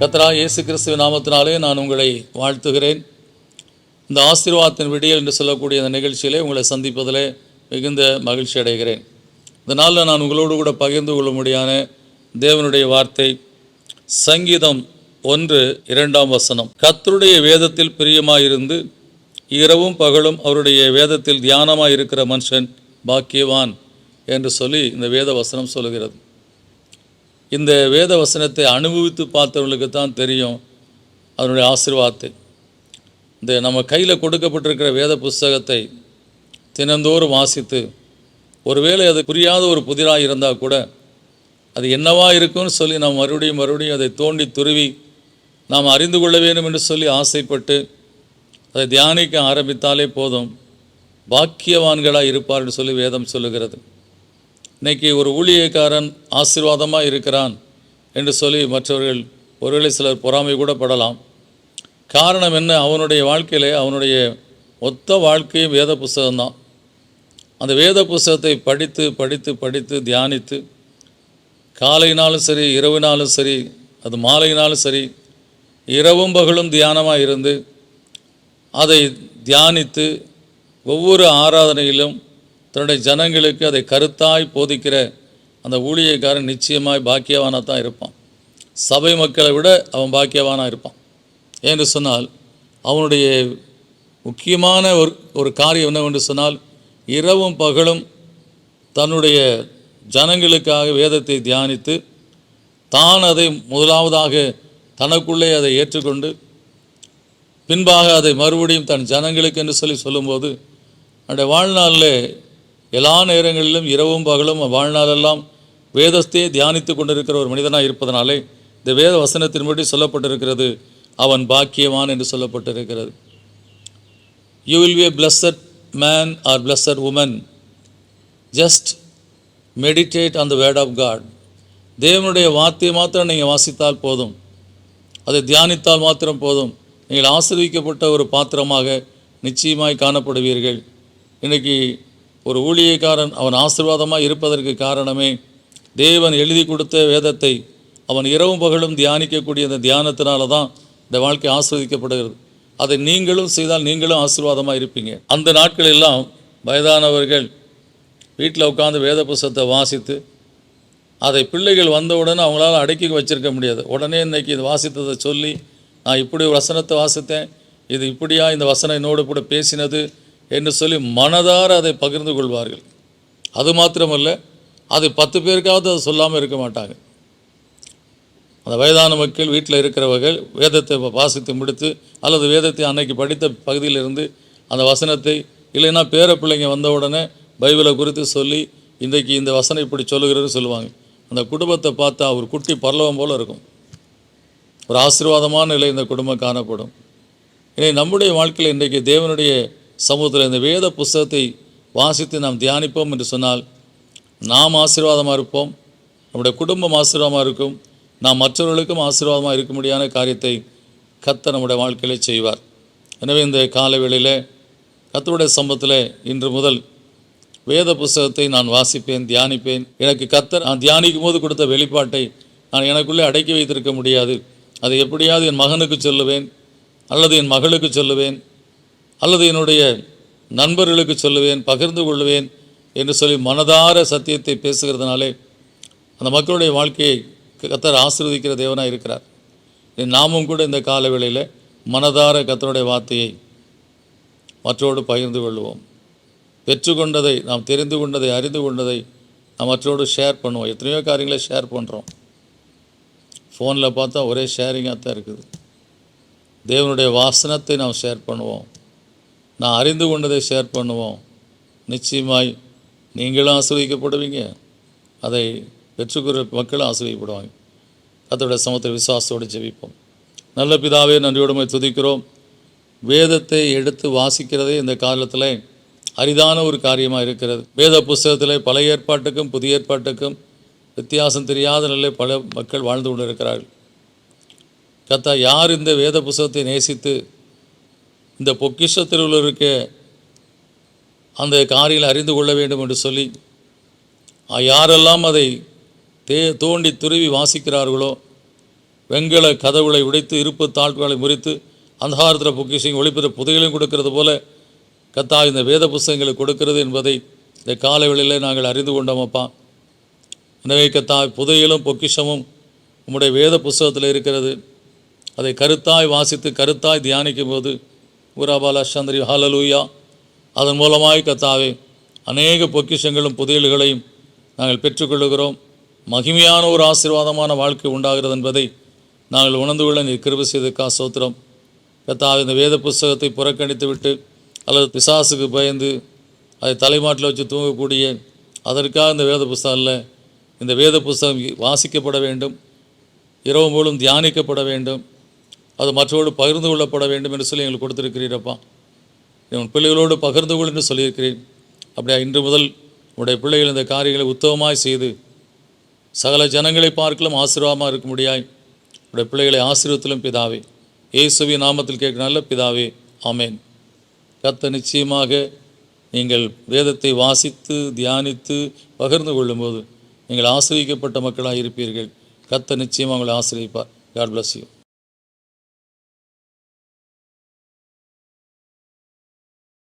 கத்தரா இயேசு கிறிஸ்துவ நாமத்தினாலே நான் உங்களை வாழ்த்துகிறேன். இந்த ஆசீர்வாதத்தின் விடியல் என்று சொல்லக்கூடிய இந்த நிகழ்ச்சியிலே உங்களை சந்திப்பதிலே மிகுந்த மகிழ்ச்சி அடைகிறேன். இந்த நாளில் நான் உங்களோடு கூட பகிர்ந்து கொள்ளும்படியான தேவனுடைய வார்த்தை சங்கீதம் ஒன்று இரண்டாம் வசனம். கத்தருடைய வேதத்தில் பிரியமாயிருந்து இரவும் பகலும் அவருடைய வேதத்தில் தியானமாக இருக்கிற மனுஷன் பாக்கியவான் என்று சொல்லி இந்த வேத வசனம் சொல்லுகிறது. இந்த வேத வசனத்தை அனுபவித்து பார்த்தவர்களுக்கு தான் தெரியும் அதனுடைய ஆசீர்வாதத்தை. இந்த நம்ம கையில் கொடுக்கப்பட்டிருக்கிற வேத புஸ்தகத்தை தினந்தோறும் வாசித்து ஒருவேளை அது புரியாத ஒரு புதிராக இருந்தால் கூட அது என்னவா இருக்கும்னு சொல்லி நாம் மறுபடியும் மறுபடியும் அதை தோண்டி துருவி நாம் அறிந்து கொள்ள வேண்டும் என்று சொல்லி ஆசைப்பட்டு அதை தியானிக்க ஆரம்பித்தாலே போதும். பாக்கியவான்களாக இருப்பார்னு சொல்லி வேதம் சொல்லுகிறது. இன்னைக்கு ஒரு ஊழியக்காரன் ஆசீர்வாதமாக இருக்கிறான் என்று சொல்லி மற்றவர்கள் ஒருவேளை சிலர் பொறாமை கூட படலாம். காரணம் என்ன? அவனுடைய வாழ்க்கையிலே அவனுடைய மொத்த வாழ்க்கையும் வேத புஸ்தகம்தான். அந்த வேத புஸ்தகத்தை படித்து படித்து படித்து தியானித்து காலையினாலும் சரி இரவினாலும் சரி அது மாலையினாலும் சரி இரவும் பகலும் தியானமாக இருந்து அதை தியானித்து ஒவ்வொரு ஆராதனையிலும் தன்னுடைய ஜனங்களுக்கு அதை கருத்தாய் போதிக்கிற அந்த ஊழியக்காரன் நிச்சயமாய் பாக்கியவானாக தான் இருப்பான். சபை மக்களை விட அவன் பாக்கியவானாக இருப்பான். ஏன்னு சொன்னால் அவனுடைய முக்கியமான ஒரு ஒரு காரியம் என்னவென்று சொன்னால் இரவும் பகலும் தன்னுடைய ஜனங்களுக்காக வேதத்தை தியானித்து தான் அதை முதலாவதாக தனக்குள்ளே அதை ஏற்றுக்கொண்டு பின்பாக அதை மறுபடியும் தன் ஜனங்களுக்கு என்று சொல்லி சொல்லும்போது அந்த வாழ்நாளில் எல்லா நேரங்களிலும் இரவும் பகலும் வாழ்நாளெல்லாம் வேதத்தையே தியானித்து கொண்டிருக்கிற ஒரு மனிதனாக இருப்பதனாலே இந்த வேத வசனத்தின்படி சொல்லப்பட்டிருக்கிறது அவன் பாக்கியவான் என்று சொல்லப்பட்டிருக்கிறது. You will be a blessed man or blessed woman just meditate on the word of God தேவனுடைய வார்த்தையை மாத்திரம் நீங்கள் வாசித்தால் போதும். அதை தியானித்தால் மாத்திரம் போதும். நீங்கள் ஆசிர்விக்கப்பட்ட ஒரு பாத்திரமாக நிச்சயமாய் காணப்படுவீர்கள். இன்றைக்கி ஒரு ஊழியக்காரன் அவன் ஆசீர்வாதமாக இருப்பதற்கு காரணமே தேவன் எழுதி கொடுத்த வேதத்தை அவன் இரவும் பகலும் தியானிக்கக்கூடிய அந்த தியானத்தினால தான் இந்த வாழ்க்கை ஆஸ்வதிக்கப்படுகிறது. அதை நீங்களும் செய்தால் நீங்களும் ஆசீர்வாதமாக இருப்பீங்க. அந்த நாட்கள் எல்லாம் வயதானவர்கள் வீட்டில் உட்காந்து வேத புஸ்தத்தை வாசித்து அதை பிள்ளைகள் வந்தவுடனே அவங்களால அடக்கி வச்சிருக்க முடியாது. உடனே இன்னைக்கு இது வாசித்ததை சொல்லி நான் இப்படி வசனத்தை வாசித்தேன் இது இப்படியா இந்த வசனம் என்னோடு கூட பேசினது என்று சொல்லி மனதார அதை பகிர்ந்து கொள்வார்கள். அது மாத்திரமல்ல அது பத்து பேருக்காவது அதை சொல்லாமல் இருக்க மாட்டாங்க. அந்த வயதான மக்கள் வீட்டில் இருக்கிறவர்கள் வேதத்தை வாசித்து முடித்து அல்லது வேதத்தை அன்னைக்கு படித்த பகுதியிலிருந்து அந்த வசனத்தை இல்லைன்னா பேர பிள்ளைங்க வந்த உடனே பைபிளை குறித்து சொல்லி இன்றைக்கு இந்த வசனம் இப்படி சொல்லுகிறது சொல்லுவாங்க. அந்த குடும்பத்தை பார்த்தா ஒரு குட்டி பரலவம் போல் இருக்கும். ஒரு ஆசீர்வாதமான நிலை இந்த குடும்பம் காணப்படும். இனி நம்முடைய வாழ்க்கையில் இன்றைக்கு தேவனுடைய சமூகத்தில் இந்த வேத புஸ்தகத்தை வாசித்து நாம் தியானிப்போம் என்று சொன்னால் நாம் ஆசீர்வாதமாக இருப்போம் நம்முடைய குடும்பம் ஆசீர்வாதமாக இருக்கும் நாம் மற்றவர்களுக்கும் ஆசீர்வாதமாக இருக்க முடியாத காரியத்தை கத்த நம்முடைய வாழ்க்கையிலே செய்வார். எனவே இந்த கால வேளையில் கத்தருடைய சம்பத்தில் இன்று முதல் வேத புஸ்தகத்தை நான் வாசிப்பேன் தியானிப்பேன். எனக்கு கத்தர் நான் தியானிக்கும் போது கொடுத்த வெளிப்பாட்டை நான் எனக்குள்ளே அடக்கி வைத்திருக்க முடியாது. அதை எப்படியாவது என் மகனுக்கு சொல்லுவேன் அல்லது என் மகளுக்கு சொல்லுவேன். அல்லது என்னுடைய நண்பர்களுக்கு சொல்லுவேன் பகிர்ந்து கொள்வேன் என்று சொல்லி மனதார சத்தியத்தை பேசுகிறதுனாலே அந்த மக்களுடைய வாழ்க்கையை கத்தர் ஆசிர்வதிக்கிற தேவனாக இருக்கிறார். நாமும் கூட இந்த கால வேளையில் மனதார கத்தருடைய வார்த்தையை மற்றோடு பகிர்ந்து கொள்வோம். பெற்றுக்கொண்டதை நாம் தெரிந்து கொண்டதை அறிந்து கொண்டதை நாம் மற்றோடு ஷேர் பண்ணுவோம். எத்தனையோ காரியங்களை ஷேர் பண்ணுறோம் ஃபோனில் பார்த்தா ஒரே ஷேரிங்காக தான் இருக்குது. தேவனுடைய வாசனத்தை நாம் ஷேர் பண்ணுவோம். நான் அறிந்து கொண்டதை ஷேர் பண்ணுவோம். நிச்சயமாய் நீங்களும் ஆசிரியப்படுவீங்க அதை பெற்றுக்கிற மக்களும் ஆசிரியப்படுவாங்க அதோட சமத்தை விசுவாசத்தோடு ஜெபிப்போம். நல்ல பிதாவே நன்றியோடுமை துதிக்கிறோம். வேதத்தை எடுத்து வாசிக்கிறதே இந்த காலத்தில் அரிதான ஒரு காரியமாக இருக்கிறது. வேத புஸ்தகத்தில் பழைய ஏற்பாட்டுக்கும் புதிய ஏற்பாட்டுக்கும் வித்தியாசம் தெரியாத நிலையில் பல மக்கள் வாழ்ந்து கொண்டு இருக்கிறார்கள் கத்தா யார் இந்த வேத புஸ்தகத்தை நேசித்து இந்த பொக்கிஷத்தில் உள்ள இருக்க அந்த காரியில் அறிந்து கொள்ள வேண்டும் என்று சொல்லி யாரெல்லாம் அதை தே தோண்டி துருவி வாசிக்கிறார்களோ வெண்கல கதவுகளை உடைத்து இருப்பு தாழ்வுகளை முறித்து அந்தகாரத்தில் பொக்கிஷம் ஒளிப்பெற புதைகளையும் கொடுக்கிறது போல கத்தா இந்த வேத புஸ்தகங்களை கொடுக்கிறது என்பதை இந்த காலவெளியில் நாங்கள் அறிந்து கொண்டோம் அப்பா. எனவே கத்தா புதையிலும் பொக்கிஷமும் உம்முடைய வேத புஸ்தகத்தில் இருக்கிறது. அதை கருத்தாய் வாசித்து கருத்தாய் தியானிக்கும் போது ஊராபாலா சந்திரி ஹாலலூயா அதன் மூலமாய் கத்தாவே அநேக பொக்கிஷங்களும் புதையல்களையும் நாங்கள் பெற்றுக்கொள்கிறோம் மகிமையான ஒரு ஆசீர்வாதமான வாழ்க்கை உண்டாகிறது என்பதை நாங்கள் உணர்ந்து கொள்ள நீர் கிருபை செய்தக்கா சோத்திரம் கத்தாவே இந்த வேத புஸ்தகத்தை புறக்கணித்து விட்டு அல்லது பிசாசுக்கு பயந்து அதை தலைமாட்டில் வச்சு தூங்கக்கூடிய அதற்காக இந்த வேத புஸ்தகம் இல்லை இந்த வேத புஸ்தகம் வாசிக்கப்பட வேண்டும் இரவு முழுவதும் தியானிக்கப்பட வேண்டும். அது மற்றவோடு பகிர்ந்து கொள்ளப்பட வேண்டும் என்று சொல்லி எங்களுக்கு கொடுத்திருக்கிறீரப்பா. உன் பிள்ளைகளோடு பகிர்ந்து கொள் என்று சொல்லியிருக்கிறேன். அப்படியா இன்று முதல் உடைய பிள்ளைகள் இந்த காரியங்களை உத்தமமாய் செய்து சகல ஜனங்களை பார்க்கலாம் ஆசீர்வாதமாக இருக்க முடியாய். உடைய பிள்ளைகளை ஆசீர்வத்திலும் பிதாவே. இயேசுவின் நாமத்தில் கேட்க நல்ல பிதாவே ஆமேன். கத்த நிச்சயமாக நீங்கள் வேதத்தை வாசித்து தியானித்து பகிர்ந்து கொள்ளும்போது நீங்கள் ஆசிரியக்கப்பட்ட மக்களாக இருப்பீர்கள். கத்த நிச்சயமாக உங்களை ஆசிரியப்பார் காட் பிளஸ் யூ